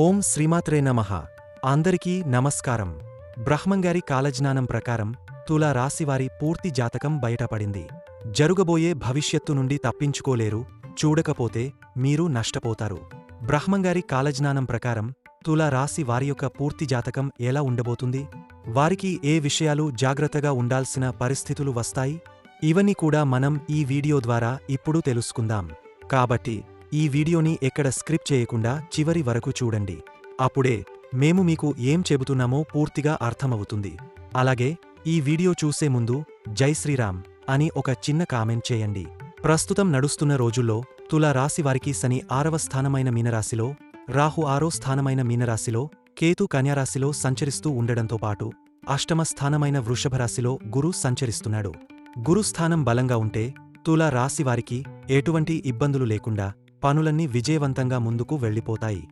ఓం శ్రీమాత్రే నమః. అందరికీ నమస్కారం. బ్రహ్మంగారి కాలజ్ఞానం ప్రకారం తులా రాశివారి పూర్తి జాతకం బయటపడింది. జరుగబోయే భవిష్యత్తు నుండి తప్పించుకోలేరు చూడకపోతే మీరు నష్టపోతారు. బ్రహ్మంగారి కాలజ్ఞానం ప్రకారం తులా రాశి వారి యొక్క పూర్తి జాతకం ఎలా ఉండబోతుంది? వారికి ఏ విషయాలు జాగ్రత్తగా ఉండాల్సిన పరిస్థితులు వస్తాయి? ఇవన్నీ కూడా మనం ఈ వీడియో ద్వారా ఇప్పుడు తెలుసుకుందాం. కాబట్టి ఈ వీడియోని ఎక్కడ స్క్రిప్ట్ చేయకుండా చివరి వరకు చూడండి. అప్పుడే మేము మీకు ఏం చెబుతున్నామో పూర్తిగా అర్థమవుతుంది. అలాగే ఈ వీడియో చూసే ముందు జై శ్రీరామ్ అని ఒక చిన్న కామెంట్ చేయండి. ప్రస్తుతం నడుస్తున్న రోజుల్లో తుల రాశివారికి శని ఆరవ స్థానమైన మీనరాశిలో రాహు ఆరో స్థానమైన మీనరాశిలో కేతు కన్యారాశిలో సంచరిస్తూ ఉండడంతో పాటు అష్టమ స్థానమైన వృషభరాశిలో గురు సంచరిస్తున్నాడు. గురుస్థానం బలంగా ఉంటే తుల రాశివారికి ఎటువంటి ఇబ్బందులు లేకుండా పనులన్నీ విజయవంతంగా ముందుకు వెళ్ళిపోతాయి.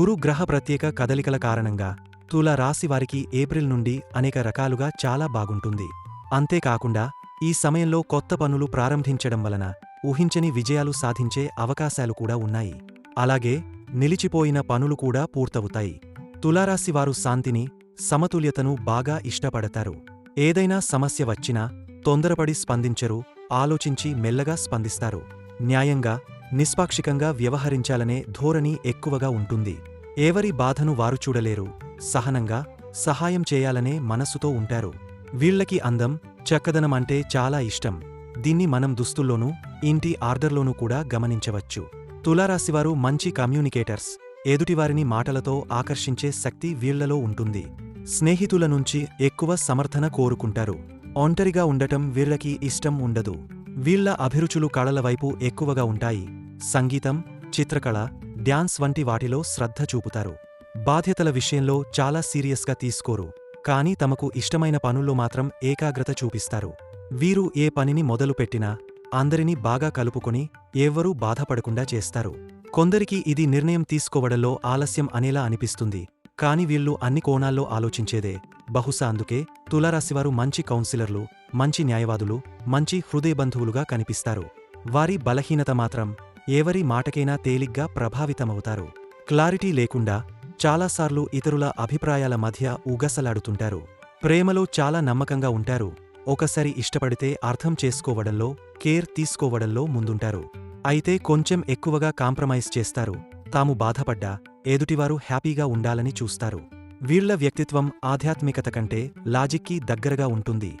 గురు గ్రహ ప్రత్యేక కదలికల కారణంగా తుల రాశి వారికి ఏప్రిల్ నుండి అనేక రకాలుగా చాలా బాగుంటుంది. అంతేకాకుండా ఈ సమయంలో కొత్త పనులు ప్రారంభించడం వలన ఊహించని విజయాలు సాధించే అవకాశాలు కూడా ఉన్నాయి. అలాగే నిలిచిపోయిన పనులు కూడా పూర్తవుతాయి. తులారాశివారు శాంతిని సమతుల్యతను బాగా ఇష్టపడతారు. ఏదైనా సమస్య వచ్చినా తొందరపడి స్పందించరు ఆలోచించి మెల్లగా స్పందిస్తారు. న్యాయంగా నిష్పాక్షికంగా వ్యవహరించాలనే ధోరణి ఎక్కువగా ఉంటుంది. ఎవరి బాధను వారు చూడలేరు. సహనంగా సహాయం చేయాలనే మనస్సుతో ఉంటారు. వీళ్ళకి అందం చక్కదనం అంటే చాలా ఇష్టం. దీన్ని మనం దుస్తుల్లోనూ ఇంటి ఆర్డర్లోనూ కూడా గమనించవచ్చు. తులారాశివారు మంచి కమ్యూనికేటర్స్. ఎదుటివారిని మాటలతో ఆకర్షించే శక్తి వీళ్ళలో ఉంటుంది. స్నేహితుల నుంచి ఎక్కువ సమర్థన కోరుకుంటారు. ఒంటరిగా ఉండటం వీళ్ళకి ఇష్టం ఉండదు. వీళ్ళ అభిరుచులు కళల వైపు ఎక్కువగా ఉంటాయి. సంగీతం చిత్రకళ డ్యాన్స్ వంటి వాటిలో శ్రద్ధ చూపుతారు. బాధ్యతల విషయంలో చాలా సీరియస్గా తీసుకోరు. కానీ తమకు ఇష్టమైన పనుల్లో మాత్రం ఏకాగ్రత చూపిస్తారు. వీరు ఏ పనిని మొదలుపెట్టినా అందరినీ బాగా కలుపుకొని ఎవ్వరూ బాధపడకుండా చేస్తారు. కొందరికి ఇది నిర్ణయం తీసుకోవడంలో ఆలస్యం అనేలా అనిపిస్తుంది. కాని వీళ్ళు అన్ని కోణాల్లో ఆలోచించేదే. బహుశా అందుకే తులారాశివారు మంచి కౌన్సిలర్లు మంచి న్యాయవాదులు మంచి హృదయబంధువులుగా కనిపిస్తారు. వారి బలహీనత మాత్రం ఎవరి మాటకైనా తేలిగ్గా ప్రభావితమవుతారు. క్లారిటీ లేకుండా చాలాసార్లు ఇతరుల అభిప్రాయాల మధ్య ఊగసలాడుతుంటారు ప్రేమలో చాలా నమ్మకంగా ఉంటారు. ఒకసారి ఇష్టపడితే అర్థం చేసుకోవడంలో కేర్ తీసుకోవడంలో ముందుంటారు. అయితే కొంచెం ఎక్కువగా కాంప్రమైజ్ చేస్తారు. తాము బాధపడ్డా ఎదుటివారు హ్యాపీగా ఉండాలని చూస్తారు. వీళ్ళ వ్యక్తిత్వం ఆధ్యాత్మికత కంటే లాజిక్కి దగ్గరగా ఉంటుంది.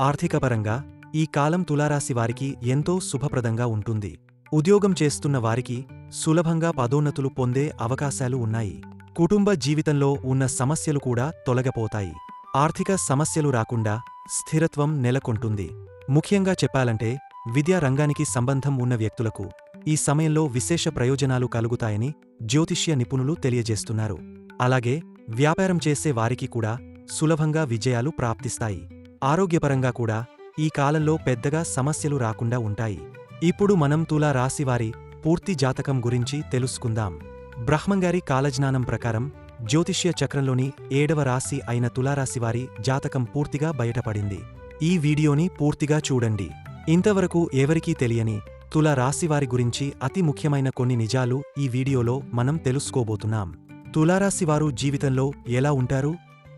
ఆర్థికపరంగా ఈ కాలం తులారాశి వారికి ఎంతో శుభప్రదంగా ఉంటుంది. ఉద్యోగం చేస్తున్న వారికి సులభంగా పదోన్నతులు పొందే అవకాశాలు ఉన్నాయి. కుటుంబ జీవితంలో ఉన్న సమస్యలు కూడా తొలగపోతాయి. ఆర్థిక సమస్యలు రాకుండా స్థిరత్వం నెలకొంటుంది. ముఖ్యంగా చెప్పాలంటే విద్యా రంగానికి సంబంధం ఉన్న వ్యక్తులకు ఈ సమయంలో విశేష ప్రయోజనాలు కలుగుతాయని జ్యోతిష్య నిపుణులు తెలియజేస్తున్నారు. అలాగే వ్యాపారం చేసే వారికి కూడా సులభంగా విజయాలు ప్రాప్తిస్తాయి. ఆరోగ్యపరంగా కూడా ఈ కాలంలో పెద్దగా సమస్యలు రాకుండా ఉంటాయి. ఇప్పుడు మనం తులా రాశివారి పూర్తి జాతకం గురించి తెలుసుకుందాం. బ్రహ్మంగారి కాలజ్ఞానం ప్రకారం జ్యోతిష్య చక్రంలోని ఏడవ రాశి అయిన తులారాశివారి జాతకం పూర్తిగా బయటపడింది. ఈ వీడియోని పూర్తిగా చూడండి. ఇంతవరకు ఎవరికీ తెలియని తుల రాశివారి గురించి అతి ముఖ్యమైన కొన్ని నిజాలు ఈ వీడియోలో మనం తెలుసుకోబోతున్నాం. తులారాశివారు జీవితంలో ఎలా ఉంటారు?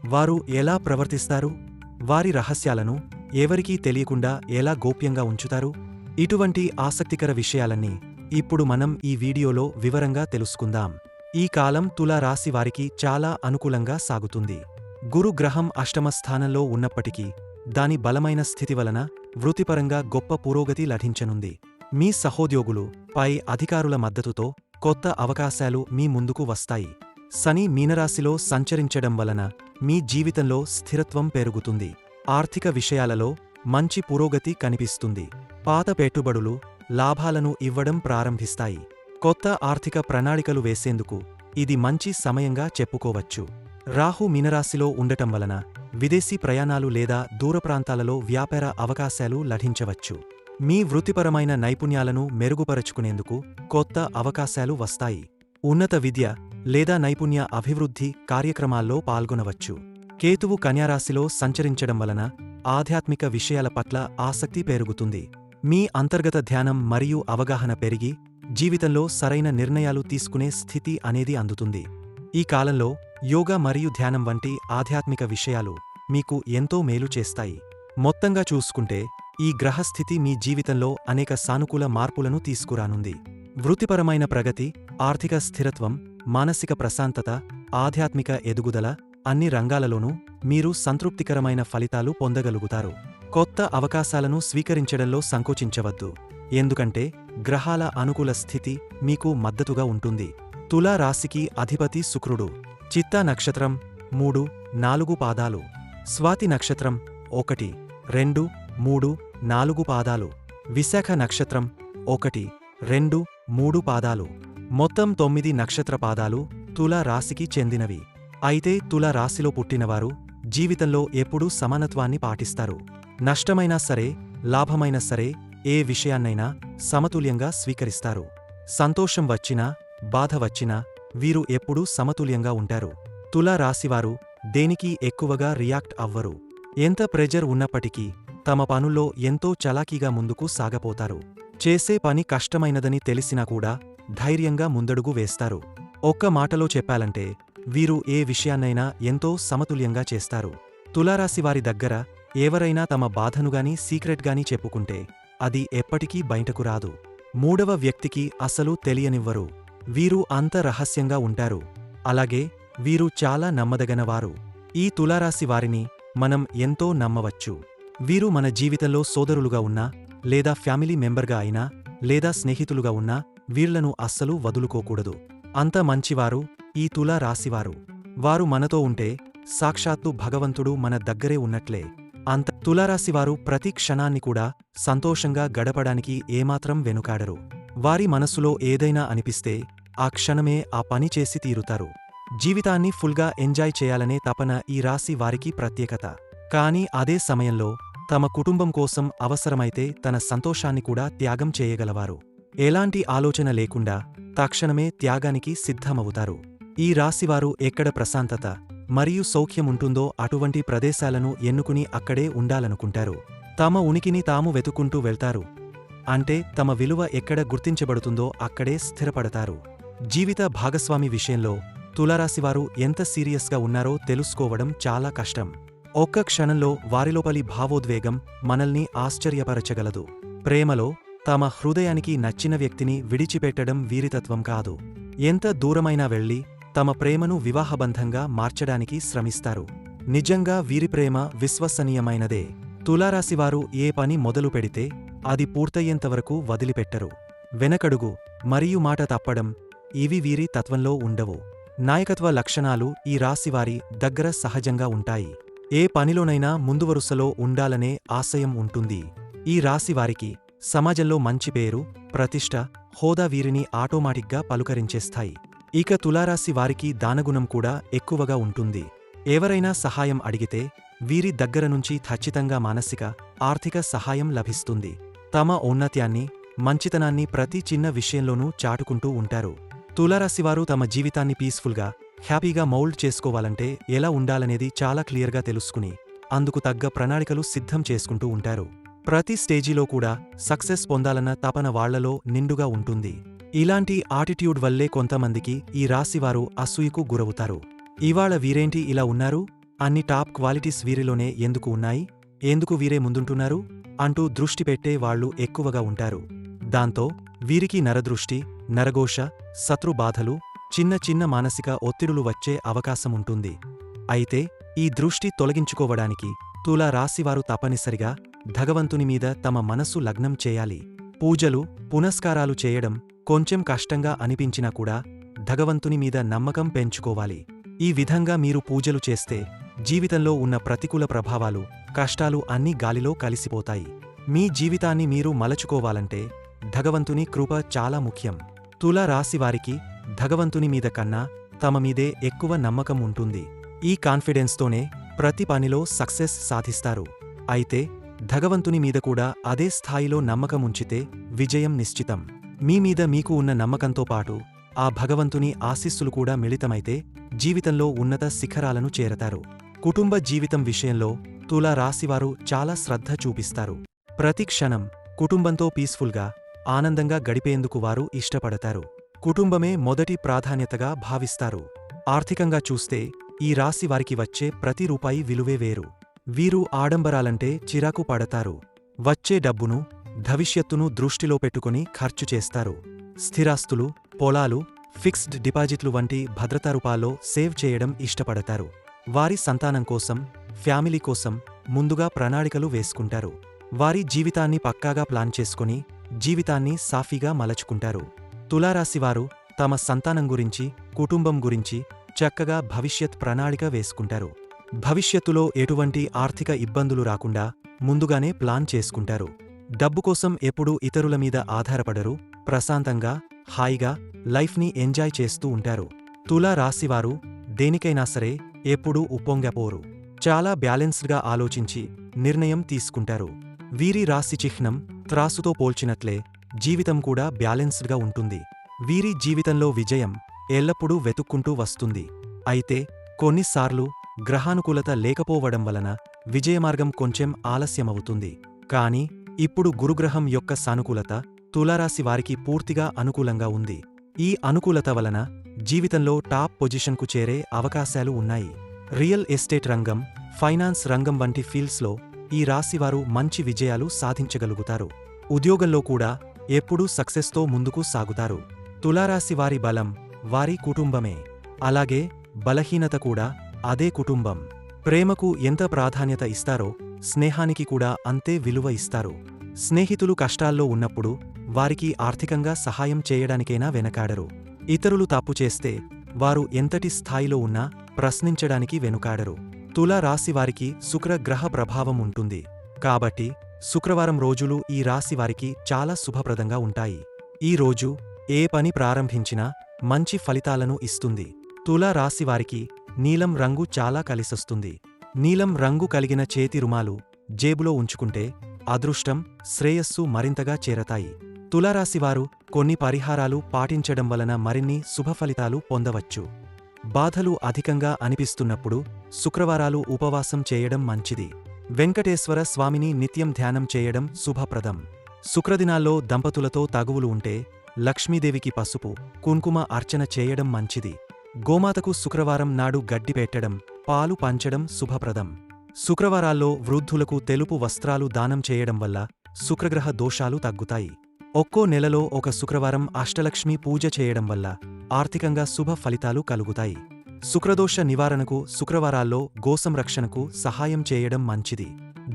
వారు ఎలా ప్రవర్తిస్తారు? వారి రహస్యాలను ఎవరికీ తెలియకుండా ఎలా గోప్యంగా ఉంచుతారు? ఇటువంటి ఆసక్తికర విషయాలన్నీ ఇప్పుడు మనం ఈ వీడియోలో వివరంగా తెలుసుకుందాం. ఈ కాలం తులా రాశి వారికి చాలా అనుకూలంగా సాగుతుంది. గురు గ్రహం అష్టమ స్థానంలో ఉన్నప్పటికీ దాని బలమైన స్థితి వలన వృత్తిపరంగా గొప్ప పురోగతి లభించనుంది. మీ సహోద్యోగులు పై అధికారుల మద్దతుతో కొత్త అవకాశాలు మీ ముందుకు వస్తాయి. శని మీనరాశిలో సంచరించడం వలన మీ జీవితంలో స్థిరత్వం పెరుగుతుంది. ఆర్థిక విషయాలలో మంచి పురోగతి కనిపిస్తుంది. పాత పెట్టుబడులు లాభాలను ఇవ్వడం ప్రారంభిస్తాయి. కొత్త ఆర్థిక ప్రణాళికలు వేసేందుకు ఇది మంచి సమయంగా చెప్పుకోవచ్చు. రాహు మీనరాశిలో ఉండటం వలన విదేశీ ప్రయాణాలు లేదా దూర ప్రాంతాలలో వ్యాపార అవకాశాలు లభించవచ్చు. మీ వృత్తిపరమైన నైపుణ్యాలను మెరుగుపరచుకునేందుకు కొత్త అవకాశాలు వస్తాయి. ఉన్నత విద్య లేదా నైపుణ్య అభివృద్ధి కార్యక్రమాల్లో పాల్గొనవచ్చు. కేతువు కన్యారాశిలో సంచరించడం వలన ఆధ్యాత్మిక విషయాల పట్ల ఆసక్తి పెరుగుతుంది. మీ అంతర్గత ధ్యానం మరియు అవగాహన పెరిగి జీవితంలో సరైన నిర్ణయాలు తీసుకునే స్థితి అనేది అందుతుంది. ఈ కాలంలో యోగా మరియు ధ్యానం వంటి ఆధ్యాత్మిక విషయాలు మీకు ఎంతో మేలు చేస్తాయి. మొత్తంగా చూసుకుంటే ఈ గ్రహస్థితి మీ జీవితంలో అనేక సానుకూల మార్పులను తీసుకురానుంది. వృత్తిపరమైన ప్రగతి ఆర్థిక స్థిరత్వం మానసిక ప్రశాంతత ఆధ్యాత్మిక ఎదుగుదల అన్ని రంగాలలోనూ మీరు సంతృప్తికరమైన ఫలితాలు పొందగలుగుతారు. కొత్త అవకాశాలను స్వీకరించడంలో సంకోచించవద్దు. ఎందుకంటే గ్రహాల అనుకూల స్థితి మీకు మద్దతుగా ఉంటుంది. తులా రాశికి అధిపతి శుక్రుడు. చిత్తా నక్షత్రం మూడు నాలుగు పాదాలు. స్వాతి నక్షత్రం ఒకటి రెండు మూడు నాలుగు పాదాలు. విశాఖ నక్షత్రం ఒకటి రెండు మూడు పాదాలు. మొత్తం తొమ్మిది నక్షత్ర పాదాలు తులా రాశికి చెందినవి. అయితే తులా రాశిలో పుట్టినవారు జీవితంలో ఎప్పుడూ సమానత్వాన్ని పాటిస్తారు. నష్టమైనా సరే లాభమైనా సరే ఏ విషయాన్నైనా సమతుల్యంగా స్వీకరిస్తారు. సంతోషం వచ్చినా బాధ వచ్చినా వీరు ఎప్పుడూ సమతుల్యంగా ఉంటారు. తులా రాశివారు దేనికి ఎక్కువగా రియాక్ట్ అవ్వరు. ఎంత ప్రెజర్ ఉన్నప్పటికీ తమ పనుల్లో ఎంతో చలాకీగా ముందుకు సాగపోతారు. చేసే పని కష్టమైనదని తెలిసినా కూడా ధైర్యంగా ముందడుగు వేస్తారు. ఒక్క మాటలో చెప్పాలంటే వీరు ఏ విషయాన్నైనా ఎంతో సమతుల్యంగా చేస్తారు. తులారాశివారి దగ్గర ఎవరైనా తమ బాధనుగాని సీక్రెట్గాని చెప్పుకుంటే అది ఎప్పటికీ బయటకు రాదు. మూడవ వ్యక్తికి అసలు తెలియనివ్వరు. వీరు అంత రహస్యంగా ఉంటారు. అలాగే వీరు చాలా నమ్మదగనవారు. ఈ తులారాశి వారిని మనం ఎంతో నమ్మవచ్చు. వీరు మన జీవితంలో సోదరులుగా ఉన్నా లేదా ఫ్యామిలీ మెంబర్గా అయినా లేదా స్నేహితులుగా ఉన్నా వీళ్ళను అస్సలు వదులుకోకూడదు. అంత మంచివారు ఈ తులా రాశివారు. వారు మనతో ఉంటే సాక్షాత్తు భగవంతుడు మన దగ్గరే ఉన్నట్లే. అంత తులారాశివారు ప్రతి క్షణాన్ని కూడా సంతోషంగా గడపడానికి ఏమాత్రం వెనుకాడరు. వారి మనస్సులో ఏదైనా అనిపిస్తే ఆ క్షణమే ఆ పని చేసి తీరుతారు. జీవితాన్ని ఫుల్గా ఎంజాయ్ చేయాలనే తపన ఈ రాశి వారికి ప్రత్యేకత. కానీ అదే సమయంలో తమ కుటుంబం కోసం అవసరమైతే తన సంతోషాన్ని కూడా త్యాగం చేయగలవారు. ఎలాంటి ఆలోచన లేకుండా తక్షణమే త్యాగానికి సిద్ధమవుతారు. ఈ రాశివారు ఎక్కడ ప్రశాంతత మరియు సౌఖ్యముంటుందో అటువంటి ప్రదేశాలను ఎన్నుకుని అక్కడే ఉండాలనుకుంటారు. తమ ఉనికిని తాము వెతుకుంటూ వెళ్తారు. అంటే తమ విలువ ఎక్కడ గుర్తించబడుతుందో అక్కడే స్థిరపడతారు. జీవిత భాగస్వామి విషయంలో తులారాశివారు ఎంత సీరియస్గా ఉన్నారో తెలుసుకోవడం చాలా కష్టం. ఒక్క క్షణంలో వారిలోపలి భావోద్వేగం మనల్ని ఆశ్చర్యపరచగలదు. ప్రేమలో తమ హృదయానికి నచ్చిన వ్యక్తిని విడిచిపెట్టడం వీరితత్వం కాదు. ఎంత దూరమైనా వెళ్ళి తమ ప్రేమను వివాహబంధంగా మార్చడానికి శ్రమిస్తారు. నిజంగా వీరి ప్రేమ విశ్వసనీయమైనదే. తులారాశివారు ఏ పని మొదలు పెడితే అది పూర్తయ్యేంతవరకు వదిలిపెట్టరు. వెనకడుగు మరియు మాట తప్పడం ఇవి వీరి తత్వంలో ఉండవు. నాయకత్వ లక్షణాలు ఈ రాశివారి దగ్గర సహజంగా ఉంటాయి. ఏ పనిలోనైనా ముందువరుసలో ఉండాలనే ఆశయం ఉంటుంది. ఈ రాశివారికి సమాజంలో మంచి పేరు ప్రతిష్ట హోదా వీరిని ఆటోమాటిక్గా పలుకరించేస్తాయి. ఇక తులారాశి వారికి దానగుణం కూడా ఎక్కువగా ఉంటుంది. ఎవరైనా సహాయం అడిగితే వీరి దగ్గర నుంచి ఖచ్చితంగా మానసిక ఆర్థిక సహాయం లభిస్తుంది. తమ ఔన్నత్యాన్ని మంచితనాన్ని ప్రతి చిన్న విషయంలోనూ చాటుకుంటూ ఉంటారు. తులారాశివారు తమ జీవితాన్ని పీస్ఫుల్గా హ్యాపీగా మౌల్డ్ చేసుకోవాలంటే ఎలా ఉండాలనేది చాలా క్లియర్గా తెలుసుకుని అందుకు తగ్గ ప్రణాళికలు సిద్ధం చేసుకుంటూ ఉంటారు. ప్రతి స్టేజీలో కూడా సక్సెస్ పొందాలన్న తపన వాళ్ళలో నిండుగా ఉంటుంది. ఇలాంటి ఆటిట్యూడ్ వల్లే కొంతమందికి ఈ రాశివారు అసూయకు గురవుతారు. ఇవాళ వీరేంటి ఇలా ఉన్నారు? అన్ని టాప్ క్వాలిటీస్ వీరిలోనే ఎందుకు ఉన్నాయి? ఎందుకు వీరే ముందుంటున్నారు? అంటూ దృష్టి పెట్టే వాళ్ళు ఎక్కువగా ఉంటారు. దాంతో వీరికి నరదృష్టి నరఘోష శత్రుబాధలు చిన్న చిన్న మానసిక ఒత్తిడులు వచ్చే అవకాశముంటుంది. అయితే ఈ దృష్టి తొలగించుకోవడానికి తులా రాశివారు తప్పనిసరిగా భగవంతుని మీద తమ మనస్సు లగ్నం చేయాలి. పూజలు పునస్కారాలు చేయడం కొంచెం కష్టంగా అనిపించినా కూడా భగవంతుని మీద నమ్మకం పెంచుకోవాలి. ఈ విధంగా మీరు పూజలు చేస్తే జీవితంలో ఉన్న ప్రతికూల ప్రభావాలు కష్టాలు అన్నీ గాలిలో కలిసిపోతాయి. మీ జీవితాన్ని మీరు మలచుకోవాలంటే భగవంతుని కృప చాలా ముఖ్యం. తుల రాశివారికి భగవంతుని మీద కన్నా తమ మీదే ఎక్కువ నమ్మకం ఉంటుంది. ఈ కాన్ఫిడెన్స్తోనే ప్రతి పనిలో సక్సెస్ సాధిస్తారు. అయితే భగవంతుని మీద కూడా అదే స్థాయిలో నమ్మకం ఉంచితే విజయం నిశ్చితం. మీ మీద మీకు ఉన్న నమ్మకంతో పాటు ఆ భగవంతుని ఆశీస్సులు కూడా మిళితమైతే జీవితంలో ఉన్నత శిఖరాలను చేరతారు. కుటుంబ జీవితం విషయంలో తులా రాశివారు చాలా శ్రద్ధ చూపిస్తారు. ప్రతి క్షణం కుటుంబంతో పీస్ఫుల్గా ఆనందంగా గడిపేందుకు వారు ఇష్టపడతారు. కుటుంబమే మొదటి ప్రాధాన్యతగా భావిస్తారు. ఆర్థికంగా చూస్తే ఈ రాశి వారికి వచ్చే ప్రతి రూపాయి విలువే వేరు. వీరు ఆడంబరాలంటే చిరాకు పడతారు. వచ్చే డబ్బును భవిష్యత్తును దృష్టిలో పెట్టుకుని ఖర్చు చేస్తారు. స్థిరాస్తులు పొలాలు ఫిక్స్డ్ డిపాజిట్లు వంటి భద్రతా రూపాల్లో సేవ్ చేయడం ఇష్టపడతారు. వారి సంతానం కోసం ఫ్యామిలీ కోసం ముందుగా ప్రణాళికలు వేసుకుంటారు. వారి జీవితాన్ని పక్కాగా ప్లాన్ చేసుకుని జీవితాన్ని సాఫీగా మలచుకుంటారు. తులారాశివారు తమ సంతానం గురించి కుటుంబం గురించి చక్కగా భవిష్యత్ ప్రణాళిక వేసుకుంటారు. భవిష్యత్తులో ఎటువంటి ఆర్థిక ఇబ్బందులు రాకుండా ముందుగానే ప్లాన్ చేసుకుంటారు. డబ్బు కోసం ఎప్పుడూ ఇతరుల మీద ఆధారపడరు ప్రశాంతంగా హాయిగా లైఫ్ని ఎంజాయ్ చేస్తూ ఉంటారు. తులా రాశివారు దేనికైనా సరే ఎప్పుడూ ఉప్పొంగపోరు. చాలా బ్యాలెన్స్డ్గా ఆలోచించి నిర్ణయం తీసుకుంటారు. వీరి రాశి చిహ్నం త్రాసుతో పోల్చినట్లే జీవితం కూడా బ్యాలెన్స్డ్గా ఉంటుంది. వీరి జీవితంలో విజయం ఎల్లప్పుడూ వెతుక్కుంటూ వస్తుంది. అయితే కొన్నిసార్లు గ్రహానుకూలత లేకపోవడం వలన విజయమార్గం కొంచెం ఆలస్యమవుతుంది. కాని ఇప్పుడు గురుగ్రహం యొక్క సానుకూలత తులారాశి వారికి పూర్తిగా అనుకూలంగా ఉంది. ఈ అనుకూలత వలన జీవితంలో టాప్ పొజిషన్కు చేరే అవకాశాలు ఉన్నాయి. రియల్ ఎస్టేట్ రంగం ఫైనాన్స్ రంగం వంటి ఫీల్డ్స్లో ఈ రాశివారు మంచి విజయాలు సాధించగలుగుతారు. ఉద్యోగంలో కూడా ఎప్పుడూ సక్సెస్తో ముందుకు సాగుతారు. తులారాశి వారి బలం వారి కుటుంబమే. అలాగే బలహీనత కూడా అదే కుటుంబం. ప్రేమకు ఎంత ప్రాధాన్యత ఇస్తారో స్నేహానికి కూడా అంతే విలువ ఇస్తారు. స్నేహితులు కష్టాల్లో ఉన్నప్పుడు వారికి ఆర్థికంగా సహాయం చేయడానికైనా వెనకాడరు. ఇతరులు తప్పు చేస్తే వారు ఎంతటి స్థాయిలో ఉన్నా ప్రశ్నించడానికి వెనుకాడరు. తులా రాశివారికి శుక్ర గ్రహ ప్రభావం ఉంటుంది. కాబట్టి శుక్రవారం రోజులు ఈ రాశి వారికి చాలా శుభప్రదంగా ఉంటాయి. ఈ రోజు ఏ పని ప్రారంభించినా మంచి ఫలితాలను ఇస్తుంది. తులా రాశివారికి నీలం రంగు చాలా కలిసొస్తుంది. నీలం రంగు కలిగిన చేతి రుమాలు జేబులో ఉంచుకుంటే అదృష్టం శ్రేయస్సు మరింతగా చేరతాయి. తులారాశివారు కొన్ని పరిహారాలు పాటించడం వలన మరిన్ని శుభఫలితాలు పొందవచ్చు. బాధలు అధికంగా అనిపిస్తున్నప్పుడు శుక్రవారాలు ఉపవాసం చేయడం మంచిది. వెంకటేశ్వర స్వామిని నిత్యం ధ్యానం చేయడం శుభప్రదం. శుక్రదినాల్లో దంపతులతో తగువులు ఉంటే లక్ష్మీదేవికి పసుపు కుంకుమ అర్చన చేయడం మంచిది. గోమాతకు శుక్రవారం నాడు గడ్డి పెట్టడం పాలు పంచడం శుభప్రదం. శుక్రవారాల్లో వృద్ధులకు తెలుపు వస్త్రాలు దానం చేయడం వల్ల శుక్రగ్రహ దోషాలు తగ్గుతాయి. ఒక్కో నెలలో ఒక శుక్రవారం అష్టలక్ష్మి పూజ చేయడం వల్ల ఆర్థికంగా శుభ ఫలితాలు కలుగుతాయి. శుక్రదోష నివారణకు శుక్రవారాల్లో గోసంరక్షణకు సహాయం చేయడం మంచిది.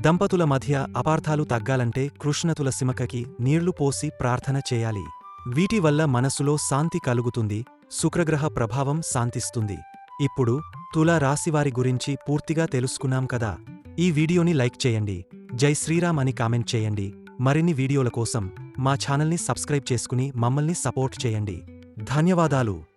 దంపతుల మధ్య అపార్థాలు తగ్గాలంటే కృష్ణతుల సిమకకి నీళ్ళు పోసి ప్రార్థన చేయాలి. వీటి వల్ల మనసులో శాంతి కలుగుతుంది శుక్రగ్రహ ప్రభావం శాంతిస్తుంది. ఇప్పుడు తులా రాశివారి గురించి పూర్తిగా తెలుసుకున్నాం కదా. ఈ వీడియోని లైక్ చేయండి. జై శ్రీరామ్ అని కామెంట్ చేయండి. మరిన్ని వీడియోల కోసం మా ఛానల్ని సబ్స్క్రైబ్ చేసుకుని మమ్మల్ని సపోర్ట్ చేయండి. ధన్యవాదాలు.